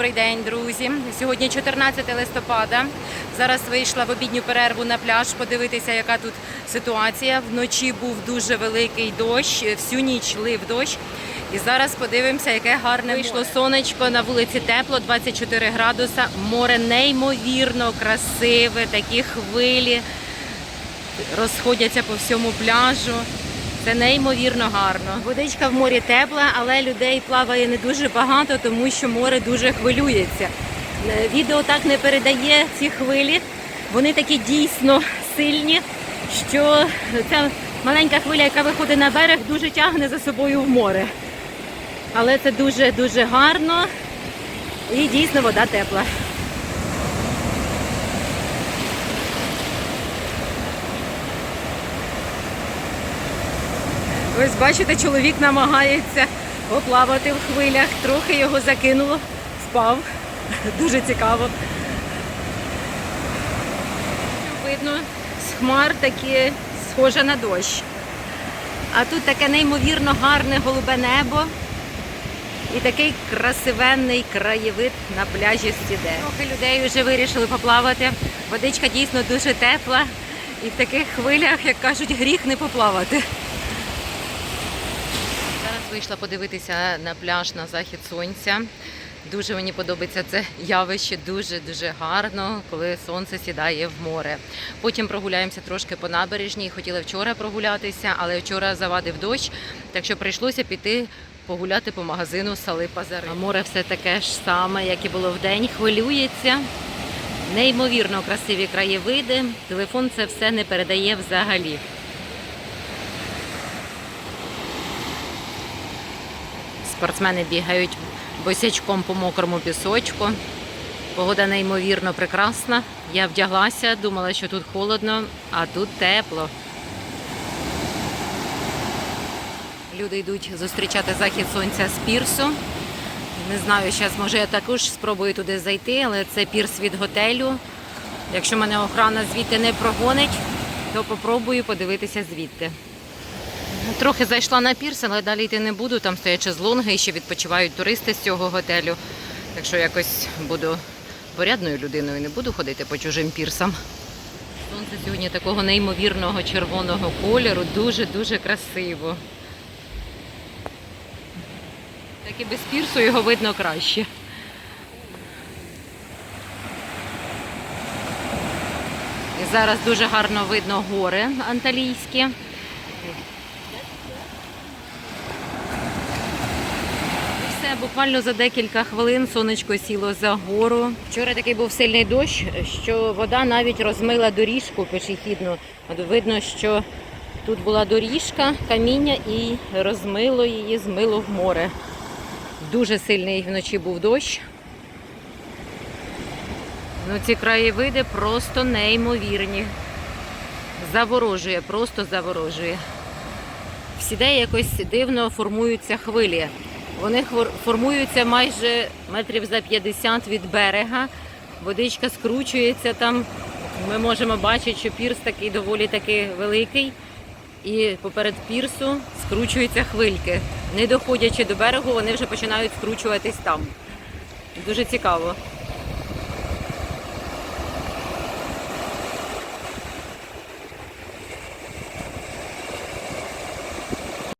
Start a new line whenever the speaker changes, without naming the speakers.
Добрий день, друзі. Сьогодні 14 листопада. Зараз вийшла в обідню перерву на пляж подивитися, яка тут ситуація. Вночі був дуже великий дощ, всю ніч лив дощ. І зараз подивимося, яке гарне вийшло сонечко. На вулиці тепло, 24 градуса. Море неймовірно красиве, такі хвилі розходяться по всьому пляжу. Це неймовірно гарно. Водичка в морі тепла, але людей плаває не дуже багато, тому що море дуже хвилюється. Е, Відео так не передає ці хвилі. Вони такі дійсно сильні, що ця маленька хвиля, яка виходить на берег, дуже тягне за собою в море. Але це дуже дуже гарно і дійсно вода тепла. Ось бачите, чоловік намагається поплавати в хвилях, трохи його закинуло, впав. Дуже цікаво. Видно, з хмар таке схоже на дощ. А тут таке неймовірно гарне голубе небо і такий красивенний краєвид на пляжі Сіде. Трохи людей вже вирішили поплавати. Водичка дійсно дуже тепла. І в таких хвилях, як кажуть, гріх не поплавати. Вийшла подивитися на пляж на захід сонця. Дуже мені подобається це явище, дуже дуже гарно, коли сонце сідає в море. Потім прогуляємося трошки по набережній. Хотіла вчора прогулятися, але вчора завадив дощ, так що прийшлося піти погуляти по магазину Сали Пазари. А море все таке ж саме, як і було вдень, хвилюється. Неймовірно красиві краєвиди. Телефон це все не передає взагалі. Спортсмени бігають босячком по мокрому пісочку. Погода неймовірно прекрасна. Я вдяглася, думала, що тут холодно, а тут тепло. Люди йдуть зустрічати захід сонця з пірсу. Не знаю, зараз може я також спробую туди зайти, але це пірс від готелю. Якщо мене охрана звідти не прогонить, то попробую подивитися звідти. Трохи зайшла на пірс, але далі йти не буду. Там стоять шезлонги і ще відпочивають туристи з цього готелю. Так що якось буду порядною людиною, не буду ходити по чужим пірсам. Сонце сьогодні такого неймовірного червоного кольору, дуже-дуже красиво. Так і без пірсу його видно краще. І зараз дуже гарно видно гори анталійські. Буквально за декілька хвилин сонечко сіло за гору. Вчора такий був сильний дощ, що вода навіть розмила доріжку пішохідну. От видно, що тут була доріжка, каміння і розмило її, змило в море. Дуже сильний вночі був дощ. Ну, ці краєвиди просто неймовірні. Заворожує, просто заворожує. Всіде якось дивно формуються хвилі. Вони формуються майже метрів за 50 від берега. Водичка скручується там. Ми можемо бачити, що пірс такий доволі таки великий. І поперед пірсу скручуються хвильки. Не доходячи до берегу, вони вже починають скручуватись там. Дуже цікаво.